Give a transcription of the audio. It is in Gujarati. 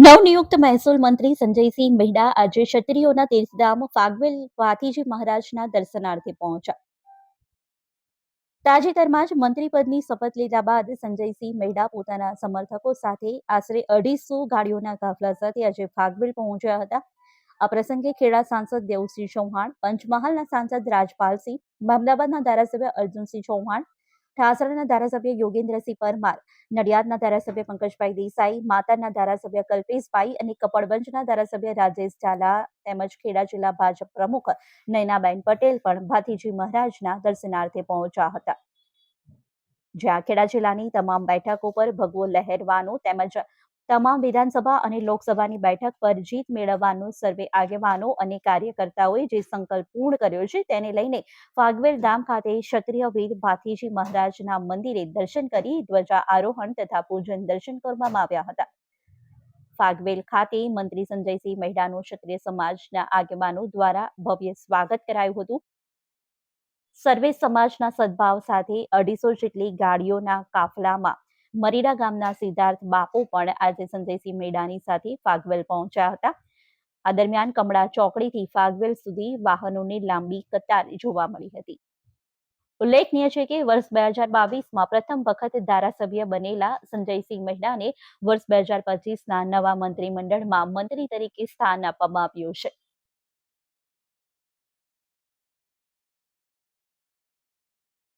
નવનિયુક્ત મહેસૂલ મંત્રી સંજયસિંહ મહેડા આજે ક્ષત્રિયોના તીર્થધામ ફાગવેલ વાથીજી મહારાજના દર્શનાર્થે પહોંચ્યા. તાજેતરમાં જ મંત્રી પદની શપથ લીધા બાદ સંજયસિંહ મહેડા પોતાના સમર્થકો સાથે આશરે અઢીસો ગાડીઓના કાફલા સાથે આજે ફાગવેલ પહોંચ્યા હતા. આ પ્રસંગે ખેડા સાંસદ દેવસિંહ ચૌહાણ, પંચમહાલના સાંસદ રાજપાલસિંહ અમદાવાદના ધારાસભ્ય અર્જુનસિંહ ચૌહાણ ઠાસરાના ધારાસભ્ય યોગેન્દ્રસિંહ પરમાર, નડિયાદના ધારાસભ્ય પંકજભાઈ દેસાઈ, માતાના ધારાસભ્ય કલ્પેશભાઈ અને કપડવંજના ધારાસભ્ય રાજેશ ઝાલા તેમજ ખેડા જિલ્લા ભાજપ પ્રમુખ નયનાબેન પટેલ પણ ભાતીજી મહારાજના દર્શનાર્થે પહોંચ્યા હતા. જ્યાં ખેડા જિલ્લાની તમામ બેઠકો પર ભગવો લહેરવાનો તેમજ તમામ વિધાનસભા અને લોકસભાની બેઠક પર જીત મેળવવાનો સર્વે આગેવાનો અને કાર્યકર્તાઓએ જે સંકલ્પ પૂર્ણ કર્યો છે તેને લઈને ફાગવેલ ધામ ખાતે ક્ષત્રિય વીર ભાથીજી મહારાજના મંદિરે દર્શન કરી ધ્વજા આરોહણ તથા પૂજન દર્શન કરવામાં આવ્યા હતા. ફાગવેલ ખાતે મંત્રી સંજયસિંહ મહેડાનું ક્ષત્રિય સમાજના આગેવાનો દ્વારા ભવ્ય સ્વાગત કરાયું હતું. સર્વે સમાજના સદભાવ સાથે અઢીસો જેટલી ગાડીઓના કાફલામાં મરીડા ગામના સિદ્ધાર્થ બાપુ પણ આજે સંજયસિંહ મેડાની સાથે ફાગવેલ પહોંચ્યા હતા. આ દરમિયાન કમળા ચોકડીથી ફાગવેલ સુધી વાહનોની લાંબી કતાર જોવા મળી હતી. ઉલ્લેખનીય છે કે વર્ષ બે હજાર બાવીસમાં પ્રથમ વખત ધારાસભ્ય બનેલા સંજયસિંહ મહેડાને વર્ષ બે હજાર પચીસના નવા મંત્રીમંડળમાં મંત્રી તરીકે સ્થાન આપવામાં આવ્યું છે.